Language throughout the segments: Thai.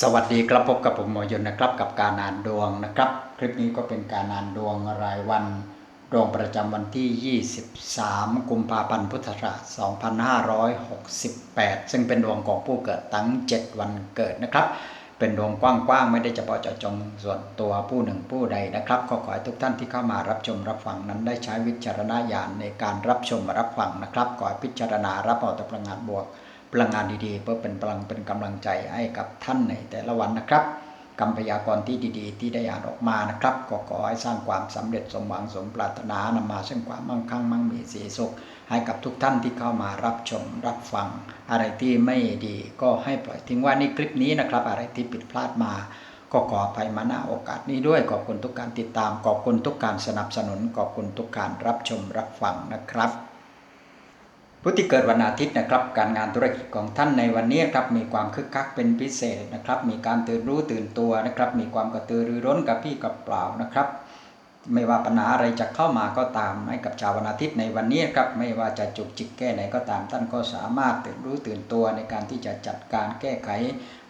สวัสดีครับพบกับผมหมอยนนะครับกับการอ่านดวงนะครับ คลิปนี้ก็เป็นการอ่านดวงรายวันดวงประจำวันที่ 23 กุมภาพันธ์พุทธศักราช2568 ซึ่งเป็นดวงของผู้เกิดตั้ง 7 วันเกิดนะครับ เป็นดวงกว้างๆ ไม่ได้เฉพาะเจาะจงส่วนตัวผู้หนึ่งผู้ใดนะครับ ก็ขอให้ทุกท่านที่เข้ามารับชมรับฟังนั้นได้ใช้วิจารณญาณในการรับชมรับฟังนะครับขอให้พิจารณารับเอาแต่พลังงานบวก พลังงานดีๆ เพื่อเป็นพลังเป็นกำลังใจให้กับท่านในแต่ละวันนะครับคำพยากรณ์ที่ดีๆ ที่ได้อ่านออกมานะครับก็ขอให้สร้างความสำเร็จสมหวังสมปรารถนานำมาซึ่งความมั่งคั่งมั่งมีสีสุข ให้กับทุกท่านที่เข้ามารับชมรับฟัง อะไรที่ไม่ดีก็ให้ปล่อยทิ้งไว่านี่คลิปนี้นะครับ อะไรที่ผิดพลาดมา ก็ขออภัยมาณโอกาสนี้ด้วยขอบคุณทุกการติดตามขอบคุณทุกการสนับสนุนขอบคุณทุกการรับชมรับฟังนะครับ ผู้ที่เกิดวันอาทิตย์นะครับการงานธุรกิจของท่านในวันนี้ครับมีความคึกคักเป็นพิเศษนะครับ มีการตื่นรู้ตื่นตัวนะครับ มีความกระตือรือร้นกับพี่กับเปล่านะครับ ไม่ว่าปัญหาอะไรจะเข้ามาก็ตามให้กับชาววันอาทิตย์ในวันนี้ครับไม่ว่าจะจุกจิกแก้ไหนก็ตามท่านก็สามารถตื่นรู้ตื่นตัวในการที่จะจัดการแก้ไข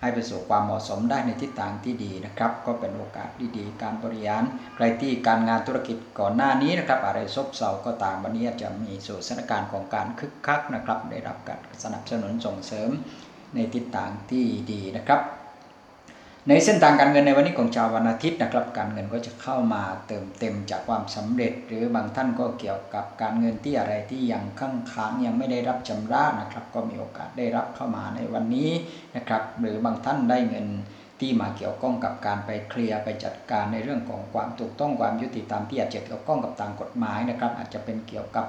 ให้ไปสู่ความเหมาะสมได้ในทิศทางที่ดีนะครับ ก็เป็นโอกาสดีๆการบริหารใครที่การงานธุรกิจก่อนหน้านี้นะครับ อะไรซบเซาก็ตามวันนี้จะมีสู่สถานการณ์ของการคึกคักนะครับ ได้รับการสนับสนุนส่งเสริมในทิศทางที่ดีนะครับ ในเส้นทางการเงินในวันนี้ของชาววันอาทิตย์นะครับ การเงินก็จะเข้ามาเติมเต็มจากความสำเร็จ หรือบางท่านก็เกี่ยวกับการเงินที่อะไรที่ยังข้างค้างยังไม่ได้รับชำระนะครับ ก็มีโอกาสได้รับเข้ามาในวันนี้นะครับ หรือบางท่านได้เงินที่มาเกี่ยวข้องกับการไปเคลียร์ไปจัดการในเรื่องของความถูกต้องความยุติธรรมที่อาจจะเกี่ยวข้องกับทางกฎหมายนะครับ อาจจะเป็นเกี่ยวกับ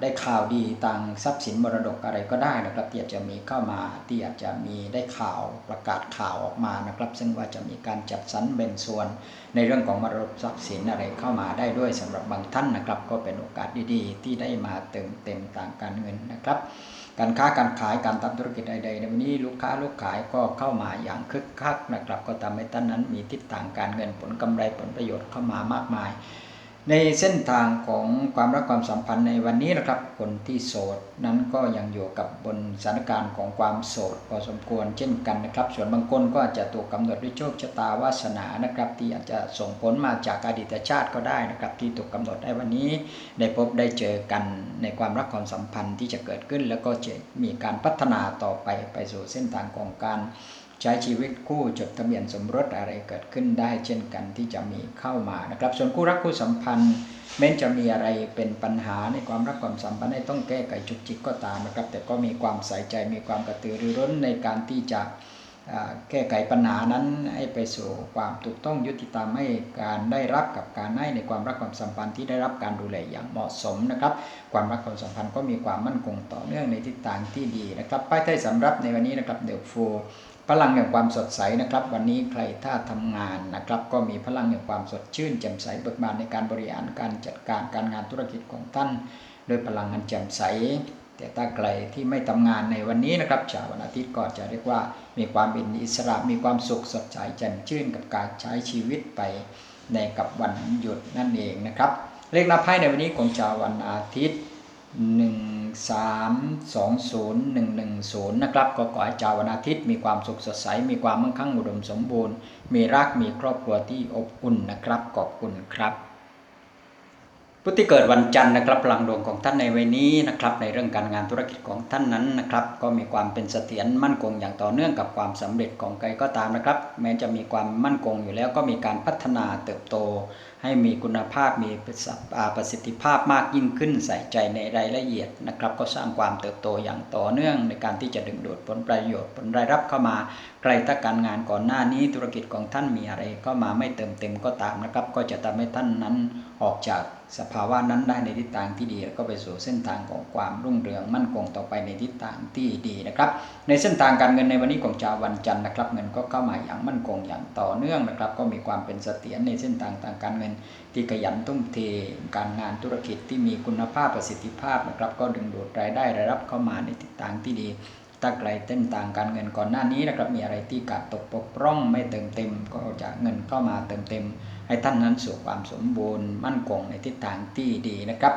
ได้ข่าวดีทางทรัพย์สินมรดกอะไรก็ได้นะครับที่อาจจะมีเข้ามาที่อาจจะมีได้ข่าวประกาศข่าวออกมานะครับ ซึ่งว่าจะมีการจัดสรรแบ่งส่วน ในเรื่องของมรดกทรัพย์สินอะไรเข้ามาได้ด้วยสำหรับบางท่านนะครับ ก็เป็นโอกาสดีๆ ที่ได้มาเติมเต็มทางการเงินนะครับ การค้าการขายการทำธุรกิจใดๆในวันนี้ลูกค้าลูกขายก็เข้ามาอย่างคึกคักนะครับ ก็ทำให้ท่านนั้นมีทิศทางการเงินผลกำไรผลประโยชน์เข้ามามากมาย ในเส้นทางของความรักความสัมพันธ์ในวันนี้นะครับ คนที่โสดนั้นก็ยังอยู่กับบนสถานการณ์ของความโสดพอสมควรเช่นกันนะครับ ส่วนบางคนก็อาจจะถูกกาหนดด้วยโชคชะตาวาสนานะครับ ที่อาจจะส่งผลมาจากอดีตชาติก็ได้นะครับ ที่ถูกกาหนดได้วันนี้ได้พบได้เจอกันในความรักความสัมพันธ์ที่จะเกิดขึ้น แล้วก็จะมีการพัฒนาต่อไปไปสู่เส้นทางของการ ใช้ชีวิตคู่จดทะเบียนสมรสอะไรเกิดขึ้นได้ เช่นกันที่จะมีเข้ามานะครับ ส่วนคู่รักคู่สัมพันธ์แม้จะมีอะไรเป็นปัญหาในความรักความสัมพันธ์ให้ต้องแก้ไขจุกจิกก็ตามนะครับ แต่ก็มีความใส่ใจมีความกระตือรือร้นในการที่จะแก้ไขปัญหานั้นให้ไปสู่ความถูกต้องยุติธรรมให้การได้รับกับการให้ในความรักความสัมพันธ์ที่ได้รับการดูแลอย่างเหมาะสมนะครับ ความรักความสัมพันธ์ก็มีความมั่นคงต่อเนื่องในทิศทางที่ดีนะครับป้ายไทยสำรับในวันนี้นะครับเดลโฟ พลังแห่งความสดใสนะครับ วันนี้ใครถ้าทำงานนะครับ ก็มีพลังแห่งความสดชื่นแจ่มใสเบิกบานในการบริหารการจัดการการงานธุรกิจของท่านโดยพลังงานแจ่มใส แต่ถ้าใครที่ไม่ทำงานในวันนี้นะครับชาววันอาทิตย์ก็จะเรียกว่า มีความเป็นอิสระมีความสุขสดใสแจ่มชื่นกับการใช้ชีวิตไปในกับวันหยุดนั่นเองนะครับเลขหนับไพ่ในวันนี้ของชาววันอาทิตย์ 1 3 2 0 1 1 0 นะครับก็ขอให้ชาววันอาทิตย์มีความสุขสดใส มีความมั่งคั่งอุดมสมบูรณ์ มีรักมีครอบครัวที่อบอุ่นนะครับ ขอบคุณครับผู้ที่เกิดวันจันทร์นะครับพลังดวงของท่านในวันนี้นะครับในเรื่องการงานธุรกิจของท่านนั้นนะครับก็มีความเป็นเสถียรมั่นคงอย่างต่อเนื่องกับความสำเร็จของใครก็ตามนะครับ แม้จะมีความมั่นคงอยู่แล้วก็มีการพัฒนาเติบโต ให้มีคุณภาพมีประสิทธิภาพมากยิ่งขึ้นใส่ใจในรายละเอียดนะครับ ก็สร้างความเติบโตอย่างต่อเนื่องในการที่จะดึงดูดผลประโยชน์ผลรายรับเข้ามา ใครถ้าการงานก่อนหน้านี้ธุรกิจของท่านมีอะไรเข้ามาไม่เติมเต็มก็ตามนะครับ ก็จะทำให้ท่านนั้นออกจากสภาวะนั้นได้ในทิศทางที่ดีแล้วก็ไปสู่เส้นทางของความรุ่งเรืองมั่นคงต่อไปในทิศทางที่ดีนะครับ ในเส้นทางการเงินในวันนี้ของชาววันจันทร์นะครับ เงินก็เข้ามาอย่างมั่นคงอย่างต่อเนื่องนะครับ ก็มีความเป็นเสถียรในเส้นทางทางการเงินที่ขยันทุ่มเทการงานธุรกิจที่มีคุณภาพประสิทธิภาพนะครับ ก็ดึงดูดรายได้รายรับเข้ามาในทิศทางที่ดีถ้าไกลเต้นต่างการเงินก่อนหน้านี้นะครับมีอะไรที่ขาดตกปกพร่องไม่เติมเต็ม ก็จะเงินเข้ามาเติมเต็ม ให้ท่านนั้นสู่ความสมบูรณ์มั่นคงในทิศทางที่ดีนะครับ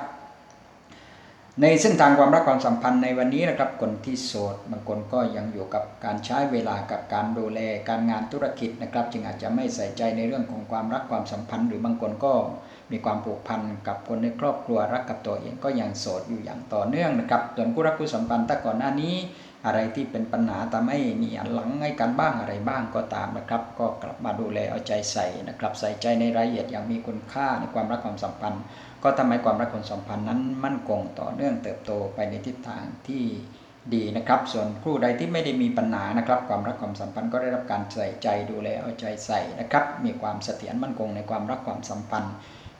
ในเส้นทางความรักความสัมพันธ์ในวันนี้นะครับคนที่โสดบางคนก็ยังอยู่กับการใช้เวลากับการดูแลการงานธุรกิจนะครับ จึงอาจจะไม่ใส่ใจในเรื่องของความรักความสัมพันธ์ หรือบางคนก็มีความผูกพันกับคนในครอบครัวรักกับตัวเองก็ยังโสดอยู่อย่างต่อเนื่องนะครับส่วนคู่รักคู่สัมพันธ์แต่ก่อนหน้านี้ อะไรที่เป็นปัญหาทำให้มีอันหลังให้กันบ้างอะไรบ้างก็ตามนะครับ ก็กลับมาดูแลเอาใจใส่นะครับ ใส่ใจในรายละเอียดอย่างมีคุณค่าในความรักความสัมพันธ์ ก็ทำให้ความรักความสัมพันธ์นั้นมั่นคงต่อเนื่องเติบโตไปในทิศทางที่ดีนะครับ ส่วนคู่ใดที่ไม่ได้มีปัญหานะครับ ความรักความสัมพันธ์ก็ได้รับการใส่ใจดูแลเอาใจใส่นะครับ มีความเสถียรมั่นคงในความรักความสัมพันธ์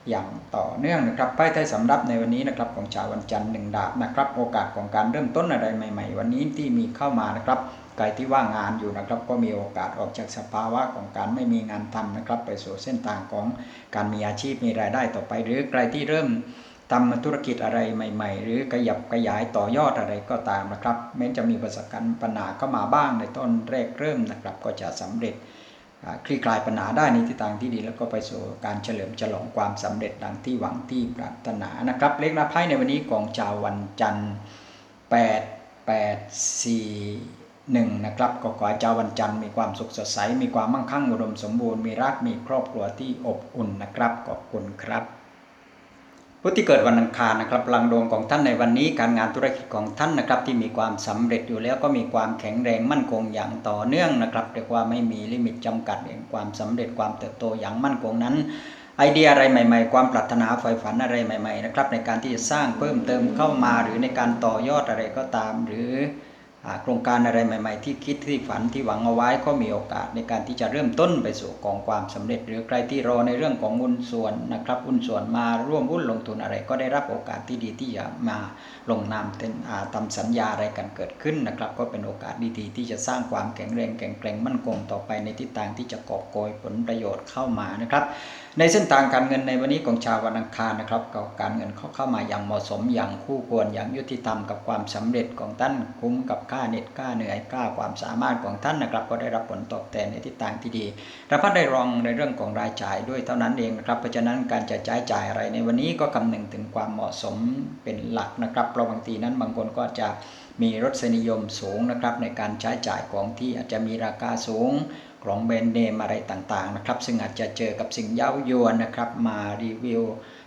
อย่างต่อเนื่องนะครับไพ่ไทยสำรับในวันนี้นะครับของชาววันจันทร์หนึ่งดาบนะครับโอกาสของการเริ่มต้นอะไรใหม่ ๆ วันนี้ที่มีเข้ามานะครับใครที่ว่างงานอยู่นะครับก็มีโอกาสออกจากสภาวะของการไม่มีงานทำนะครับ ไปสู่เส้นทางของการมีอาชีพมีรายได้ต่อไป หรือใครที่เริ่มทำธุรกิจอะไรใหม่ ๆ หรือขยับขยายต่อยอดอะไรก็ตามนะครับแม้จะมีประสบการณ์ปัญหาเข้ามาบ้างในต้นแรกเริ่มนะครับก็จะสำเร็จ คลี่คลายปัญหาได้ในทิศทางที่ดีแล้วก็ไปสู่การเฉลิมฉลองความสำเร็จดังที่หวังที่ปรารถนานะครับ เลขหน้าไพ่ในวันนี้ของชาววันจันทร์8 8 4 1นะครับก็ขอให้ชาววันจันทร์มีความสุขสดใส มีความมั่งคั่งอุดมสมบูรณ์มีรักมีครอบครัวที่อบอุ่นนะครับขอบคุณครับ ผู้ที่เกิดวันอังคารนะครับพลังดวงของท่านในวันนี้การงานธุรกิจของท่านนะครับที่มีความสำเร็จอยู่แล้วก็มีความแข็งแรงมั่นคงอย่างต่อเนื่องนะครับเรียกว่าไม่มีลิมิตจำกัดแห่งความสำเร็จความเติบโตอย่างมั่นคงนั้นไอเดียอะไรใหม่ ๆ ความปรารถนาใฝ่ฝันอะไรใหม่ๆนะครับในการที่จะสร้างเพิ่มเติมเข้ามาหรือในการต่อยอดอะไรก็ตามหรือ โครงการอะไรใหม่ ๆ ที่คิดที่ฝันที่หวังเอาไว้ก็มีโอกาสในการที่จะเริ่มต้นไปสู่กองความสำเร็จ หรือใครที่รอในเรื่องของหุ้นส่วนนะครับหุ้นส่วนมาร่วมหุ้นลงทุนอะไร ก็ได้รับโอกาสที่ดีที่จะมาลงนามเป็นทำสัญญาอะไรกันเกิดขึ้นนะครับ ก็เป็นโอกาสดีๆที่จะสร้างความแข็งแรงแข็งแกร่งมั่นคงต่อไปในทิศทางที่จะกอบโกยผลประโยชน์เข้ามานะครับในเส้นทางการเงินในวันนี้ของชาววันอังคารนะครับก็การเงินเข้าเข้ามาอย่างเหมาะสมอย่างคู่ควรอย่างยุติธรรมกับความสำเร็จของท่านคุ้มกับค่าเน็ตค่าเหนื่อยค่าความสามารถของท่านนะครับ ก็ได้รับผลตอบแทนในทิศทางที่ดีระพัดได้รองในเรื่องของรายจ่ายด้วยเท่านั้นเองนะครับเพราะฉะนั้นการจะใช้จ่ายอะไรในวันนี้ก็คำนึงถึงความเหมาะสมเป็นหลักนะครับเพราะบางทีนั้นบางคนก็จะมีรสนิยมสูงนะครับในการใช้จ่ายของที่อาจจะมีราคาสูง ของแบรนด์เนมอะไรต่างๆนะครับ ซึ่งอาจจะเจอกับสิ่งเย้ายวนนะครับมารีวิว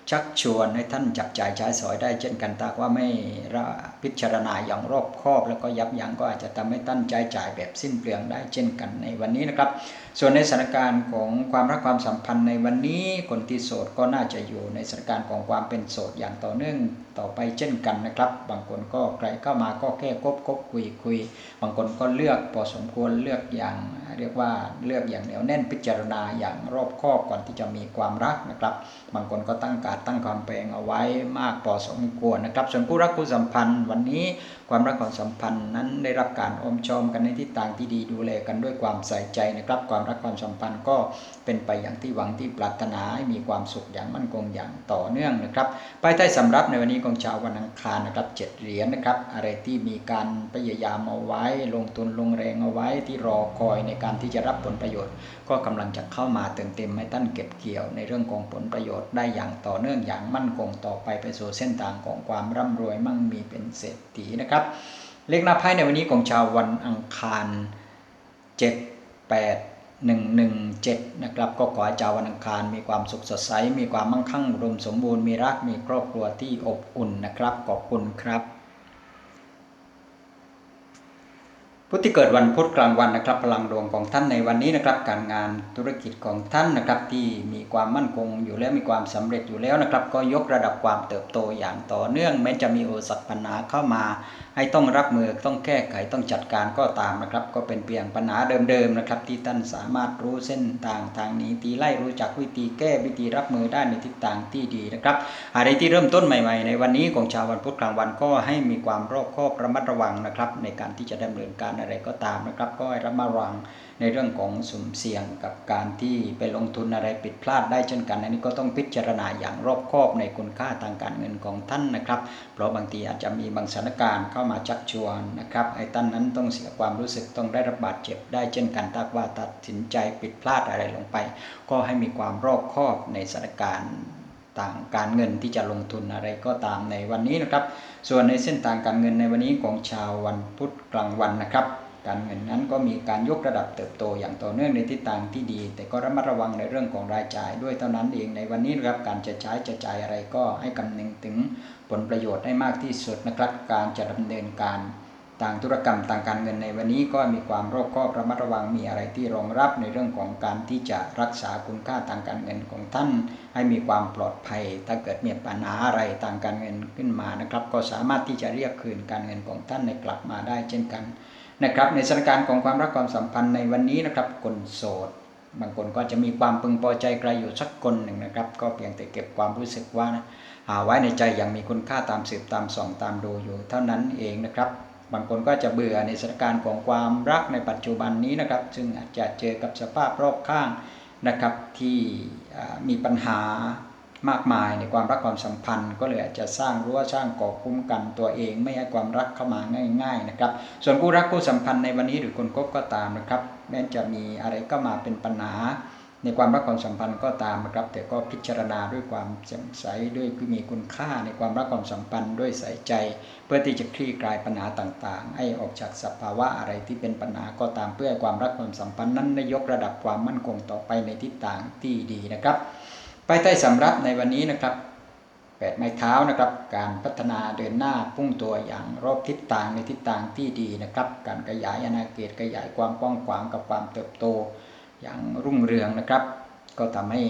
ชักชวนให้ท่านจับจ่ายใช้สอยได้เช่นกันตากว่าไม่ พิจารณาอย่างรอบคอบ แล้วก็ยับยั้งก็อาจจะทำให้ท่านใช้จ่ายแบบสิ้นเปลืองได้เช่นกันในวันนี้นะครับ ส่วนในสถานการณ์ของความรักความสัมพันธ์ในวันนี้คนที่โสดก็น่าจะอยู่ในสถานการณ์ของความเป็นโสดอย่างต่อเนื่องต่อไปเช่นกันนะครับ บางคนก็ใครเข้ามาก็แค่คบคบคุยคุยบางคนก็เลือกพอสมควรเลือกอย่างเรียกว่าเลือกอย่างเหนียวแน่นพิจารณาอย่างรอบคอบก่อนที่จะมีความรักนะครับ บางคนก็ตั้งการตั้งความแปลงเอาไว้มากพอสมควรนะครับ ส่วนผู้รักผู้สัมพันธ์วันนี้ ความรักความสัมพันธ์นั้นได้รับการอมชอมกันในทิศทางที่ดีดูแลกันด้วยความใส่ใจนะครับ ความรักความสัมพันธ์ก็เป็นไปอย่างที่หวังที่ปรารถนาให้มีความสุขอย่างมั่นคงอย่างต่อเนื่องนะครับไปใต้สำรับในวันนี้ของชาววันอังคารนะครับเจ็ดเหรียญนะครับ อะไรที่มีการพยายามเอาไว้ ลงทุนลงแรงเอาไว้ที่รอคอยในการที่จะรับผลประโยชน์ ก็กำลังจะเข้ามาเติมเต็มให้ท่านเก็บเกี่ยวในเรื่องของผลประโยชน์ได้อย่างต่อเนื่องอย่างมั่นคงต่อไปไปสู่เส้นทางของความร่ำรวยมั่งมีเป็นเศรษฐีนะครับเลขหน้าไพ่ในวันนี้ของชาววันอังคาร 7 8 1 1 7 นะครับ ก็ขอให้ชาววันอังคารมีความสุขสดใส มีความมั่งคั่งอุดมสมบูรณ์ มีรัก มีครอบครัวที่อบอุ่นนะครับ ขอบคุณครับ ผู้ที่เกิดวันพุธกลางวันนะครับ พลังดวงของท่านในวันนี้นะครับ การงานธุรกิจของท่านนะครับ ที่มีความมั่นคงอยู่แล้วมีความสำเร็จอยู่แล้วนะครับ ก็ยกระดับความเติบโตอย่างต่อเนื่อง แม้จะมีอุปสรรคปัญหาเข้ามา ให้ต้องรับมือต้องแก้ไขต้องจัดการก็ตามนะครับ ก็เป็นเพียงปัญหาเดิมๆนะครับ ที่ท่านสามารถรู้เส้นทางทางนี้ตีไล่รู้จักวิธีแก้วิธีรับมือได้ในทิศทางที่ดีนะครับอะไรที่เริ่มต้นใหม่ ๆ ในวันนี้ของชาววันพุธกลางวันก็ให้มีความรอบคอบระมัดระวังนะครับ ในการที่จะดำเนินการอะไรก็ตามนะครับ ก็ให้ระมัดระวังในเรื่องของสุ่มเสี่ยงกับการที่ไปลงทุนอะไรผิดพลาดได้เช่นกันอันนี้ก็ต้องพิจารณาอย่างรอบคอบในคุณค่าทางการเงินของท่านนะครับ เพราะบางทีอาจจะมีบางสถานการณ์เข้ามาชักชวนนะครับไอ้ท่านนั้นต้องเสียความรู้สึกต้องได้รับบาดเจ็บได้เช่นกันถ้าว่าตัดสินใจผิดพลาดอะไรลงไป ก็ให้มีความรอบคอบในสถานการณ์ ต่างการเงินที่จะลงทุนอะไรก็ตามในวันนี้นะครับ ส่วนในเส้นทางการเงินในวันนี้ของชาววันพุธกลางวันนะครับ การเงินนั้นก็มีการยกระดับเติบโตอย่างต่อเนื่องในทิศทางที่ดี แต่ก็ระมัดระวังในเรื่องของรายจ่ายด้วยเท่านั้นเองในวันนี้นะครับการจะใช้จะจ่ายอะไรก็ให้คำนึงถึงผลประโยชน์ให้มากที่สุดนะครับ การจะดำเนินการ ต่างธุรกรรมต่างการเงินในวันนี้ก็มีความรอบคอบระมัดระวังมีอะไรที่รองรับในเรื่องของการที่จะรักษาคุณค่าทางการเงินของท่าน ให้มีความปลอดภัย ถ้าเกิดมีปัญหาอะไรทางการเงินขึ้นมานะครับ ก็สามารถที่จะเรียกคืนการเงินของท่านในกลับมาได้เช่นกันนะครับ ในสถานการณ์ของความรักความสัมพันธ์ในวันนี้นะครับคนโสดบางคนก็จะมีความพึงพอใจใครอยู่สักคนหนึ่งนะครับ ก็เพียงแต่เก็บความรู้สึกว่าหาไว้ในใจอย่างมีคุณค่าตามสืบตามส่องตามดูอยู่เท่านั้นเองนะครับ บางคนก็จะเบื่อในสถานการณ์ของความรักในปัจจุบันนี้นะครับ ซึ่งอาจจะเจอกับสภาพรอบข้างนะครับที่มีปัญหามากมายในความรักความสัมพันธ์ ก็เลยอาจจะสร้างรั้วสร้างก่อคุ้มกันตัวเอง ไม่ให้ความรักเข้ามาง่าย ๆนะครับ ส่วนคู่รักคู่สัมพันธ์ในวันนี้หรือคนคบก็ตามนะครับ แม้จะมีอะไรก็มาเป็นปัญหา ในความรักความสัมพันธ์ก็ตามนะครับ แต่ก็พิจารณาด้วยความแจ่มใสด้วยมีคุณค่าในความรักความสัมพันธ์ด้วยใส่ใจ เพื่อที่จะคลี่คลายปัญหาต่างๆ ให้ออกจากสภาวะอะไรที่เป็นปัญหาก็ตามเพื่อความรักความสัมพันธ์นั้นได้ยกระดับความมั่นคงต่อไปในทิศทางที่ดีนะครับไปใต้สำรับในวันนี้นะครับแปดไม้เท้านะครับการพัฒนาเดินหน้าพุ่งตัวอย่างรอบทิศทางในทิศทางที่ดีนะครับ การขยายอาณาเขตขยายความกว้างขวางกับความเติบโต อย่างรุ่งเรืองนะครับ ก็ทำให้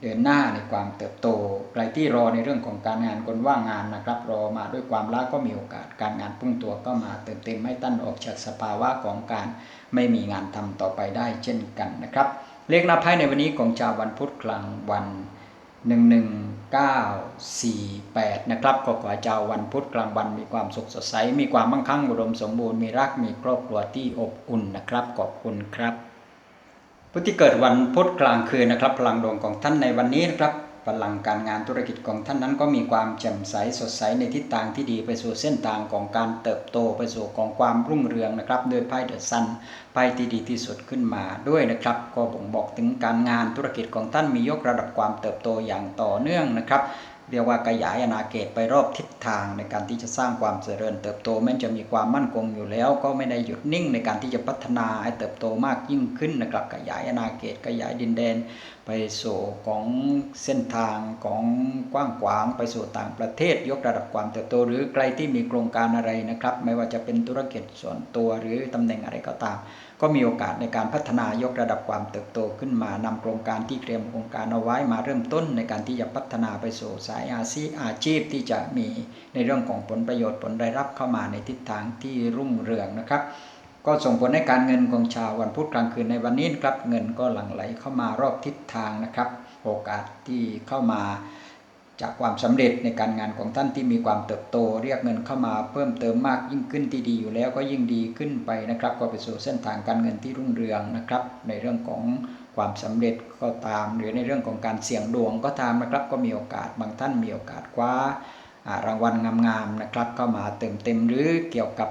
เดินหน้าในความเติบโตใครที่รอในเรื่องของการงานคนว่างงานนะครับ รอมาด้วยความรักก็มีโอกาสการงานพุ่งตัวก็มาเติมเต็มให้ตั้นออกจากสภาวะของการไม่มีงานทำต่อไปได้เช่นกันนะครับ เลขหน้าไพ่ในวันนี้ของชาววันพุธกลางวัน11948 นะครับก็ขอเจ้าวันพุธกลางวันมีความสุขสดใส มีความมั่งคั่งอุดมสมบูรณ์มีรักมีครอบครัวที่อบอุ่นนะครับขอบคุณครับ ผู้ที่เกิดวันพุธกลางคืนนะครับ พลังดวงของท่านในวันนี้นะครับพลังการงานธุรกิจของท่านนั้นก็มีความแจ่มใสสดใสในทิศทางที่ดีไปสู่เส้นทางของการเติบโตไปสู่ของความรุ่งเรืองนะครับโดยไพ่เดอะซันไพ่ที่ดีที่สุดขึ้นมาด้วยนะครับ ก็บ่งบอกถึงการงานธุรกิจของท่านมียกระดับความเติบโตอย่างต่อเนื่องนะครับ เรียกว่าขยายอาณาเขตไปรอบทิศทางในการที่จะสร้างความเจริญ เติบโตแม้จะมีความมั่นคงอยู่แล้ว ก็ไม่ได้หยุดนิ่งในการที่จะพัฒนาให้เติบโตมากยิ่งขึ้นนะครับขยายอาณาเขตขยายดินแดน ไปสู่ของเส้นทางของกว้างขวางไปสู่ต่างประเทศ ยกระดับความเติบโต หรือใครที่มีโครงการอะไรนะครับ ไม่ว่าจะเป็นธุรกิจส่วนตัวหรือตำแหน่งอะไรก็ตาม ก็มีโอกาสในการพัฒนายกระดับความเติบโตขึ้นมานำโครงการที่เตรียมโครงการเอาไว้มาเริ่มต้นในการที่จะพัฒนาไปสู่สายอาชีพอาชีพที่จะมีในเรื่องของผลประโยชน์ผลรายรับเข้ามาในทิศทางที่รุ่งเรืองนะครับ ก็ส่งผลให้การเงินของชาววันพุธกลางคืนในวันนี้ครับเงินก็หลั่งไหลเข้ามารอบทิศทางนะครับ โอกาสที่เข้ามา จากความสำเร็จในการงานของท่านที่มีความเติบโต เรียกเงินเข้ามาเพิ่มเติมมากยิ่งขึ้นที่ดีอยู่แล้วก็ยิ่งดีขึ้นไปนะครับ ก็ไปสู่เส้นทางการเงินที่รุ่งเรืองนะครับ ในเรื่องของความสำเร็จก็ตาม หรือในเรื่องของการเสี่ยงดวงก็ตามนะครับ ก็มีโอกาสบางท่านมีโอกาสคว้ารางวัลงามๆนะครับ เข้ามาเติมเต็มหรือเกี่ยวกับ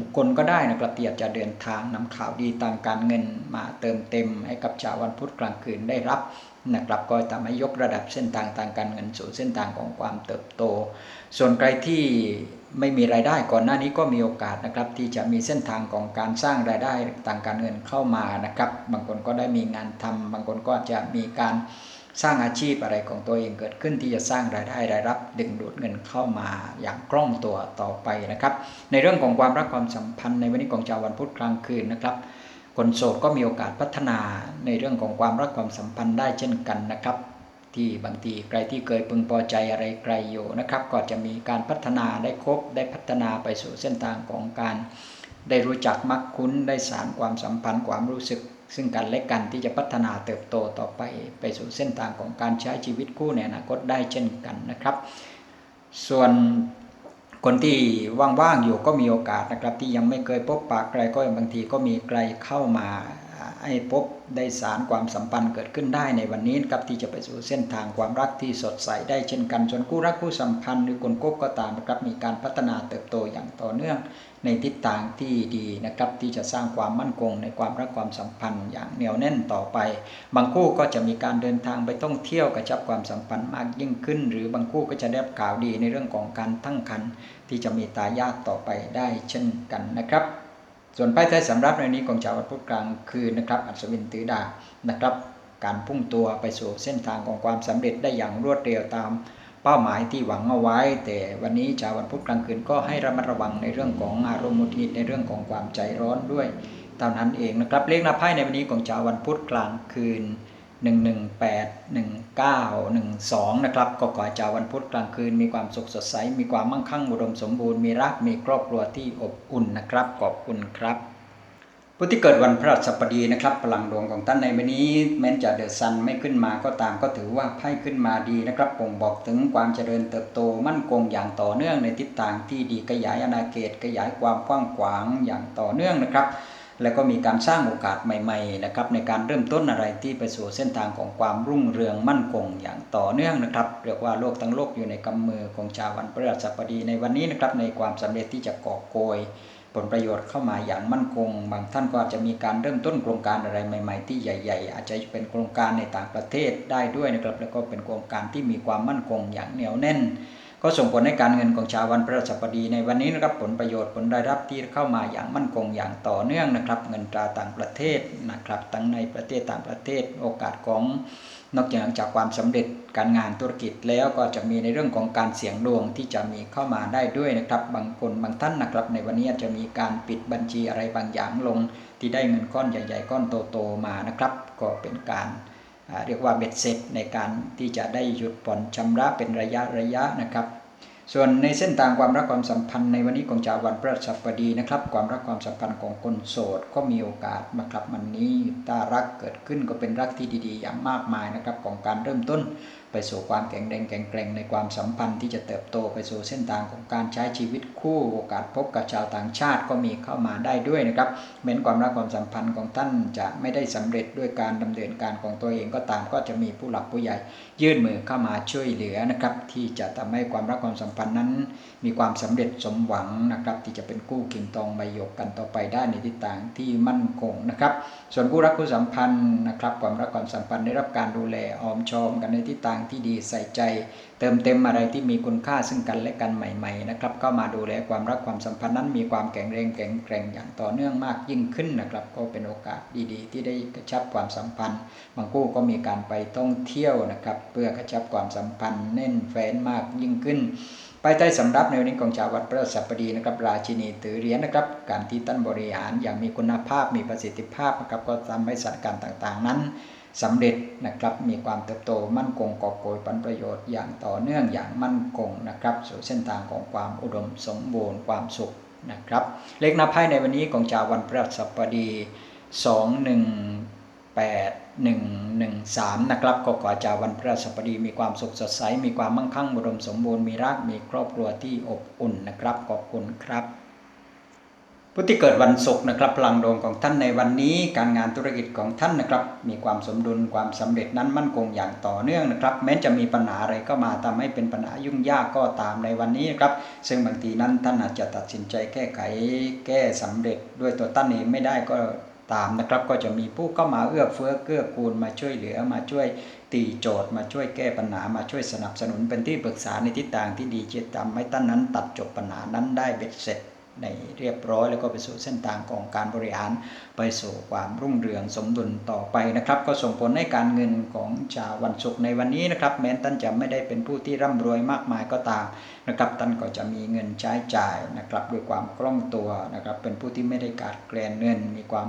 บุคคลก็ได้นะครับที่อยากจะเดินทางนำข่าวดีทางการเงินมาเติมเต็ม ให้กับชาววันพุธกลางคืนได้รับ นะครับก็ทำให้ยกระดับเส้นทางทางการเงินสู่เส้นทางของความเติบโต ส่วนใครที่ไม่มีรายได้ก่อนหน้านี้ก็มีโอกาสนะครับที่จะมีเส้นทางของการสร้างรายได้ทางการเงินเข้ามานะครับ บางคนก็ได้มีงานทำบางคนก็จะมีการสร้างอาชีพอะไรของตัวเองเกิดขึ้นที่จะสร้างรายได้รายรับ ดึงดูดเงินเข้ามาอย่างคล่องตัวต่อไปนะครับ ในเรื่องของความรักความสัมพันธ์ในวันนี้ของชาววันพุธกลางคืนนะครับ คนโสดก็มีโอกาสพัฒนาในเรื่องของความรักความสัมพันธ์ได้เช่นกันนะครับ ที่บางทีใครที่เคยพึงพอใจอะไรใครอยู่นะครับ ก็จะมีการพัฒนาได้ครบได้พัฒนาไปสู่เส้นทางของการได้รู้จักมักคุ้นได้สารความสัมพันธ์ความรู้สึก ซึ่งกันและกันที่จะพัฒนาเติบโตต่อไปไปสู่เส้นทางของการใช้ชีวิตคู่ในอนาคตได้เช่นกันนะครับ ส่วน คนที่ว่างๆอยู่ก็มีโอกาสนะครับ ที่ยังไม่เคยพบปะใครก็บางทีก็มีใครเข้ามา ให้พบได้สารความสัมพันธ์เกิดขึ้นได้ในวันนี้ครับที่จะไปสู่เส้นทางความรักที่สดใสได้เช่นกันส่วนคู่รักคู่สัมพันธ์หรือคนคบก็ตามนะครับมีการพัฒนาเติบโตอย่างต่อเนื่อง ในทิศทางที่ดีนะครับที่จะสร้างความมั่นคงในความรักความสัมพันธ์อย่างเหนียวแน่นต่อไป บางคู่ก็จะมีการเดินทางไปท่องเที่ยวกระชับความสัมพันธ์มากยิ่งขึ้น หรือบางคู่ก็จะได้ข่าวดีในเรื่องของการตั้งครรภ์ที่จะมีตายาทต่อไปได้เช่นกันนะครับ ส่วนไพ่ไทยสำรับในนี้ของชาววันพุธกลางคืนนะครับอัศวินตือดานะครับ การพุ่งตัวไปสู่เส้นทางของความสำเร็จได้อย่างรวดเร็วตามเป้าหมายที่หวังเอาไว้ แต่วันนี้ชาววันพุธกลางคืนก็ให้ระมัดระวังในเรื่องของอารมณ์มุดมิดในเรื่องของความใจร้อนด้วย เท่านั้นเองนะครับเลขหน้าไพ่ในวันนี้ของชาววันพุธกลางคืน 118 1912 นะครับก็ขอให้ชาววันพุธกลางคืนมีความสุขสดใส มีความมั่งคั่งอุดมสมบูรณ์มีรักมีครอบครัวที่อบอุ่นนะครับ ขอบคุณครับผู้ที่เกิดวันพฤหัสบดีนะครับพลังดวงของท่านในวันนี้ แม้จะเดือะซันไม่ขึ้นมาก็ตามก็ถือว่าไพ่ขึ้นมาดีนะครับบ่งบอกถึงความเจริญเติบโตมั่นคงอย่างต่อเนื่องในทิศทางที่ดีขยายอาณาเขตขยายความกว้างขวางอย่างต่อเนื่องนะครับ แล้วก็มีการสร้างโอกาสใหม่ๆนะครับในการเริ่มต้นอะไรที่ไปสู่เส้นทางของความรุ่งเรืองมั่นคงอย่างต่อเนื่องนะครับ เรียกว่าโลกทั้งโลกอยู่ในกำมือของชาววันพฤหัสบดีในวันนี้นะครับในความสำเร็จที่จะก่อโกย ผลประโยชน์เข้ามาอย่างมั่นคง บางท่านก็อาจจะมีการเริ่มต้นโครงการอะไรใหม่ ๆ ที่ใหญ่ ๆ อาจจะเป็นโครงการในต่างประเทศได้ด้วยนะครับแล้วก็เป็นโครงการที่มีความมั่นคงอย่างเหนียวแน่น ก็ส่งผลให้การเงินของชาววันพฤหัสบดีในวันนี้นะครับผลประโยชน์ผลรายรับที่เข้ามาอย่างมั่นคงอย่างต่อเนื่องนะครับ เงินตราต่างประเทศนะครับทั้งในประเทศต่างประเทศโอกาสของนอกจากจากความสำเร็จการงานธุรกิจแล้วก็จะมีในเรื่องของการเสี่ยงดวงที่จะมีเข้ามาได้ด้วยนะครับ บางคนบางท่านนะครับ ในวันนี้จะมีการปิดบัญชีอะไรบางอย่างลง ที่ได้เงินก้อนใหญ่ ๆ ก้อนโตๆมานะครับ ก็เป็นการ เรียกว่าเบ็ดเสร็จในการที่จะได้หยุดผ่อนชำระเป็นระยะระยะนะครับ ส่วนในเส้นทางความรักความสัมพันธ์ในวันนี้ของชาววันพฤหัสบดีนะครับ ความรักความสัมพันธ์ของคนโสดก็มีโอกาสนะครับวันนี้ถ้ารักเกิดขึ้นก็เป็นรักที่ดี ๆ อย่างมากมายนะครับของการเริ่มต้น ไปสู่ความแข็งแรงแข็งแกร่งในความสัมพันธ์ที่จะเติบโตไปสู่เส้นทางของการใช้ชีวิตคู่โอกาสพบกับชาวต่างชาติก็มีเข้ามาได้ด้วยนะครับเม้นความรักความสัมพันธ์ของท่านจะไม่ได้สำเร็จด้วยการดำเนินการของตัวเองก็ตามก็จะมีผู้หลักผู้ใหญ่ ยื่นมือเข้ามาช่วยเหลือนะครับที่จะทำให้ความรักความสัมพันธ์นั้น มีความสำเร็จสมหวังนะครับ ที่จะเป็นกู้กินทองใบหยกกันต่อไปได้ในทิศทางที่มั่นคงนะครับ ส่วนผู้รักผู้สัมพันธ์นะครับความรักความสัมพันธ์ได้รับการดูแลออมชอมกันในทิศทางที่ดีใส่ใจ เติมเต็มอะไรที่มีคุณค่าซึ่งกันและกันใหม่ๆนะครับก็มาดูแลความรักความสัมพันธ์นั้นมีความแข็งแรงแข็งแกร่งอย่างต่อเนื่องมากยิ่งขึ้นนะครับ ก็เป็นโอกาสดีๆ ที่ได้กระชับความสัมพันธ์ บางคู่ก็มีการไปท่องเที่ยวนะครับ เพื่อกระชับความสัมพันธ์แน่นแฟนมากยิ่งขึ้น ไปใต้สำรับในวันนี้ของชาววัดพระสัปดีนะครับราชินีถือเหรียญนะครับ การที่ท่านบริหารอย่างมีคุณภาพมีประสิทธิภาพนะครับก็ทำให้สถานการณ์ต่างๆ นั้นสำเร็จนะครับมีความเติบโตมั่นคงกอบโกยผลประโยชน์อย่างต่อเนื่องอย่างมั่นคงนะครับสู่เส้นทางของความอุดมสมบูรณ์ความสุขนะครับ เลขนับไพ่ในวันนี้ของชาววันพฤหัสบดี 2 1 8 1 1 3 นะครับก็ขอจาวันพฤหัสบดีมีความสุขสดใส มีความมั่งคั่งอุดมสมบูรณ์มีรักมีครอบครัวที่อบอุ่นนะครับขอบคุณครับผู้ที่เกิดวันศุกร์นะครับพลังดวงของท่านในวันนี้การงานธุรกิจของท่านนะครับ มีความสมดุลความสำเร็จนั้นมั่นคงอย่างต่อเนื่องนะครับ แม้จะมีปัญหาอะไรก็มาทำให้เป็นปัญหายุ่งยากก็ตามในวันนี้นะครับ ซึ่งบางทีนั้นท่านอาจจะตัดสินใจแก้ไข แก้สำเร็จด้วยตัวท่านเองไม่ได้ก็ ตามนะครับ ก็จะมีผู้เข้ามาเอื้อเฟื้อเกื้อกูลมาช่วยเหลือมาช่วยตีโจทย์ มาช่วยแก้ปัญหามาช่วยสนับสนุนเป็นที่ปรึกษาในทิศทางที่ดีจะทำให้ท่านนั้นตัดจบปัญหานั้นได้เบ็ดเสร็จ ในเรียบร้อย แล้วก็ไปสู่เส้นทางของการบริหารไปสู่ความรุ่งเรืองสมดุลต่อไปนะครับ ก็ส่งผลให้การเงินของชาววันศุกร์ในวันนี้นะครับ แม้ท่านจะไม่ได้เป็นผู้ที่ร่ำรวยมากมายก็ตามนะครับท่านก็จะมีเงินใช้จ่ายนะครับด้วยความคล่องตัวนะครับ เป็นผู้ที่ไม่ได้ขาดแคลนเงิน มีความ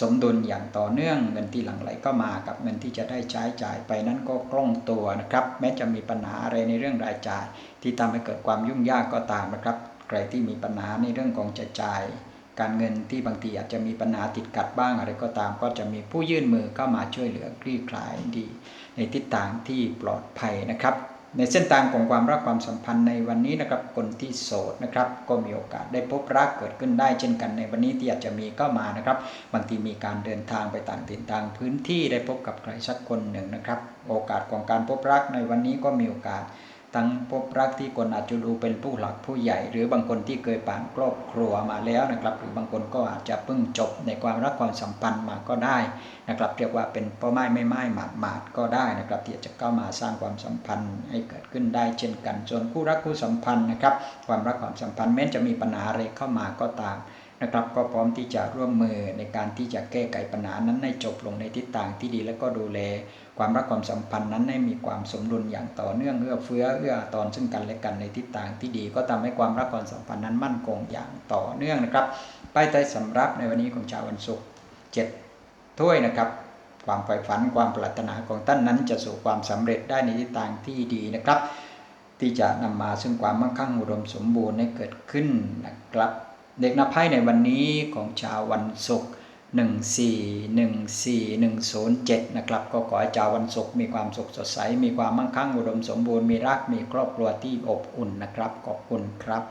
สมดุลอย่างต่อเนื่องเงินที่หลั่งไหลก็มากับเงินที่จะได้ใช้จ่ายไปนั้นก็คล่องตัวนะครับ แม้จะมีปัญหาอะไรในเรื่องรายจ่าย ที่ทำให้เกิดความยุ่งยากก็ตามนะครับ ใครที่มีปัญหาในเรื่องของจะจ่าย การเงินที่บางทีอาจจะมีปัญหาติดขัดบ้างอะไรก็ตาม ก็จะมีผู้ยื่นมือเข้ามาช่วยเหลือคลี่คลายดี ในทิศทางที่ปลอดภัยนะครับ ในเส้นทางของความรักความสัมพันธ์ในวันนี้นะครับคนที่โสดนะครับก็มีโอกาสได้พบรักเกิดขึ้นได้ เช่นกันในวันนี้ที่อาจจะมีก็มานะครับบางทีมีการเดินทางไปต่างถิ่นต่างพื้นที่ได้พบกับใครสักคนหนึ่งนะครับ โอกาสของการพบรักในวันนี้ก็มีโอกาส ทั้งพบรักที่คนอาจจะดูเป็นผู้หลักผู้ใหญ่ หรือบางคนที่เคยผ่านครอบครัวมาแล้วนะครับ หรือบางคนก็อาจจะเพิ่งจบในความรักความสัมพันธ์มาก็ได้นะครับ เรียกว่าเป็นพ่อไม้ไม่ไม้หมาดหมาดก็ได้นะครับ ที่จะเข้ามาสร้างความสัมพันธ์ให้เกิดขึ้นได้เช่นกัน ส่วนคู่รักคู่สัมพันธ์นะครับ ความรักความสัมพันธ์แม้จะมีปัญหาอะไรเข้ามาก็ตามนะครับก็พร้อมที่จะร่วมมือในการที่จะแก้ไขปัญหานั้นให้จบลงในทิศทางที่ดีและก็ดูแล ความรักความสัมพันธ์นั้นให้มีความสมดุลอย่างต่อเนื่องเอื้อเฟื้อเอื้อตอนซึ่งกันและกันในทิศทางที่ดี ก็ทำให้ความรักความสัมพันธ์นั้นมั่นคงอย่างต่อเนื่องนะครับป้ายใต้สำรับในวันนี้ของชาววันศุกร์เจ็ดถ้วยนะครับ ความใฝ่ฝันความปรารถนาของท่านนั้นจะสู่ความสำเร็จได้ในทิศทางที่ดีนะครับ ที่จะนำมาซึ่งความมั่งคั่งอุดมสมบูรณ์ให้เกิดขึ้นนะครับ เด็กนับไพ่ในวันนี้ของชาววันศุกร์ 1414นะครับ ก็ขอให้ชาววันศุกร์มีความสุขสดใส มีความมั่งคั่งอุดมสมบูรณ์ มีรัก มีครอบครัวที่อบอุ่นนะครับ ขอบคุณครับ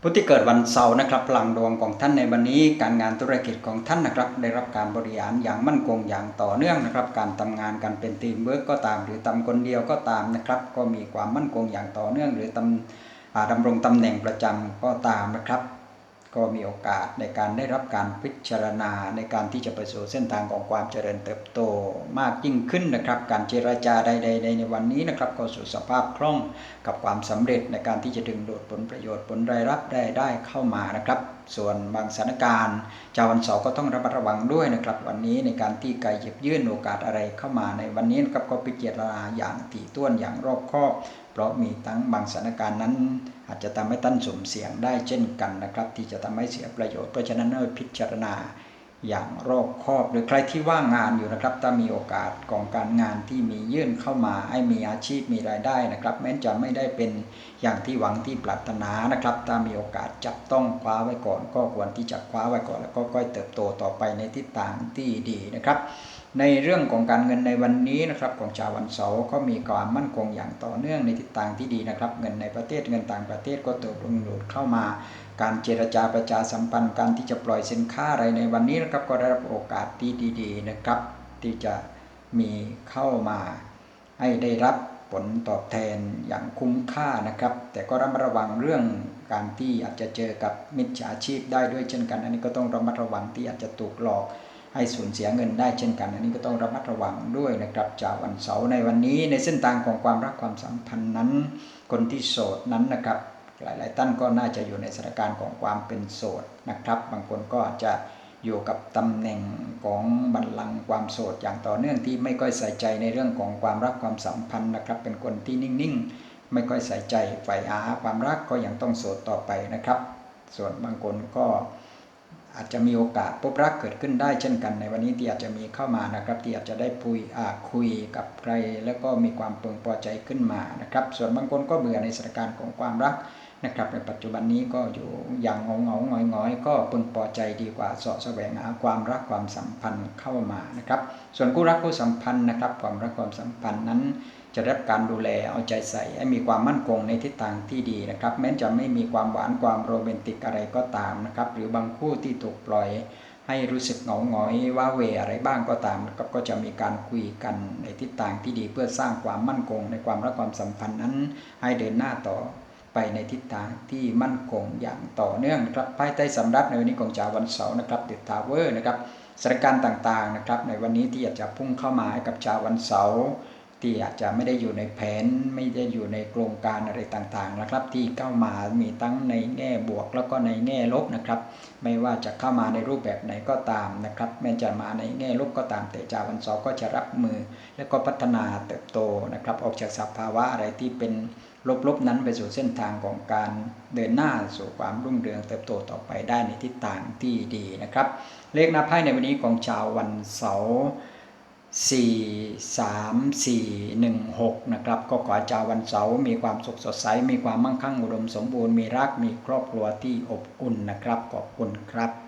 ผู้ที่เกิดวันเสาร์นะครับพลังดวงของท่านในวันนี้ การงานธุรกิจของท่านนะครับ ได้รับการบริหารอย่างมั่นคงอย่างต่อเนื่องนะครับ การทำงานการเป็นทีมเวิร์กก็ตาม หรือทำคนเดียวก็ตามนะครับ ก็มีความมั่นคงอย่างต่อเนื่อง หรือตำอ่าดำรงตำแหน่งประจำก็ตามนะครับ ก็มีโอกาสในการได้รับการพิจารณาในการที่จะไปสู่เส้นทางของความเจริญเติบโตมากยิ่งขึ้นนะครับ การเจรจาใดๆในวันนี้นะครับก็สู่สภาพคล่องกับความสำเร็จในการที่จะดึงดูดผลประโยชน์ผลรายรับได้ได้เข้ามานะครับ ส่วนบางสถานการณ์ชาววันเสาร์ก็ต้องระมัดระวังด้วยนะครับ วันนี้ในการที่ไกลหยิบยื่นโอกาสอะไรเข้ามาในวันนี้นะครับก็พิจารณาอย่างถี่ถ้วนอย่างรอบคอบ เพราะมีทั้งบางสถานการณ์นั้น อาจจะทำให้ท่านสมเสียงได้เช่นกันนะครับ ที่จะทำให้เสียประโยชน์เพราะฉะนั้นให้พิจารณาอย่างรอบคอบหรือใครที่ว่างงานอยู่นะครับถ้ามีโอกาสของการงานที่มียื่นเข้ามาให้มีอาชีพมีรายได้นะครับ แม้จะไม่ได้เป็นอย่างที่หวังที่ปรารถนานะครับถ้ามีโอกาสจับต้องคว้าไว้ก่อน ก็ควรที่จะคว้าไว้ก่อน แล้วก็ค่อยเติบโตต่อไปในทิศทางที่ดีนะครับ ในเรื่องของการเงินในวันนี้นะครับของชาววันเสาร์ก็มีความมั่นคงอย่างต่อเนื่องในทิศทางที่ดีนะครับ เงินในประเทศเงินต่างประเทศก็เติบโตหลุดเข้ามา การเจรจาประชาสัมพันธ์การที่จะปล่อยสินค้าอะไรในวันนี้นะครับก็ได้รับโอกาสที่ดีๆนะครับ ที่จะมีเข้ามาให้ได้รับผลตอบแทนอย่างคุ้มค่านะครับ แต่ก็ระมัดระวังเรื่องการที่อาจจะเจอกับมิจฉาชีพได้ด้วยเช่นกัน อันนี้ก็ต้องระมัดระวังที่อาจจะถูกหลอก ให้สูญเสียเงินได้เช่นกัน อันนี้ก็ต้องระมัดระวังด้วยนะครับจากวันเสาร์ในวันนี้ในเส้นทางของความรักความสัมพันธ์นั้น คนที่โสดนั้นนะครับ หลาย ๆ ท่านก็น่าจะอยู่ในสถานการณ์ของความเป็นโสดนะครับ บางคนก็อาจจะอยู่กับตำแหน่งของบัลลังก์ความโสดอย่างต่อเนื่องที่ไม่ค่อยใส่ใจในเรื่องของความรักความสัมพันธ์นะครับ เป็นคนที่นิ่ง ๆ ไม่ค่อยใส่ใจใฝ่หาความรักก็ยังต้องโสดต่อไปนะครับ ส่วนบางคนก็ อาจจะมีโอกาสพบรักเกิดขึ้นได้เช่นกัน ในวันนี้ที่อาจจะมีเข้ามานะครับที่อาจจะได้คุยอ่าคุยกับใคร แล้วก็มีความเพึงพอใจขึ้นมานะครับ ส่วนบางคนก็เบื่อในสถานการณ์ของความรักนะครับ ในปัจจุบันนี้ก็อยู่อย่างเงาเงาหงอยหงอยๆก็เพึงพอใจดีกว่าเสาะแสวงหาความรักความสัมพันธ์เข้ามานะครับ ส่วนคู่รักคู่สัมพันธ์นะครับ ความรักความสัมพันธ์นั้น จะรับการดูแลเอาใจใส่ ให้มีความมั่นคงในทิศทางที่ดีนะครับ แม้จะไม่มีความหวานความโรแมนติกอะไรก็ตามนะครับ หรือบางคู่ที่ถูกปล่อยให้รู้สึกเหงาหงอยว่าเวอะไรบ้างก็ตามนะครับก็จะมีการคุยกันในทิศทางที่ดีเพื่อสร้างความมั่นคง ในความรักความสัมพันธ์นั้น ให้เดินหน้าต่อไปในทิศทางที่มั่นคงอย่างต่อเนื่องนะครับภายใต้สำรับในวันนี้ของจาวันเสาร์นะครับเดดทาวเวอร์นะครับสถานการณ์ต่างๆนะครับในวันนี้ที่อยากจะพุ่งเข้ามาให้กับชาววันเสาร์ ที่อาจจะไม่ได้อยู่ในแผน ไม่ได้อยู่ในโครงการอะไรต่างๆนะครับ ที่เข้ามามีทั้งในแง่บวกแล้วก็ในแง่ลบนะครับ ไม่ว่าจะเข้ามาในรูปแบบไหนก็ตามนะครับแม้จะมาในแง่ลบก็ตาม แต่จาวันเสาร์ก็จะรับมือ แล้วก็พัฒนาเติบโตนะครับ ออกจากสภาวะอะไรที่เป็นลบๆนั้นไปสู่เส้นทางของการเดินหน้าสู่ความรุ่งเรืองเติบโตต่อไปได้ในทิศทางที่ดีนะครับ เลขนับไพ่ในวันนี้ของชาววันเสาร์ 4 3 4 1 6นะครับก็ขอให้ชาววันเสาร์มีความสุขสดใส มีความมั่งคั่งอุดมสมบูรณ์มีรักมีครอบครัวที่อบอุ่นนะครับขอบคุณครับ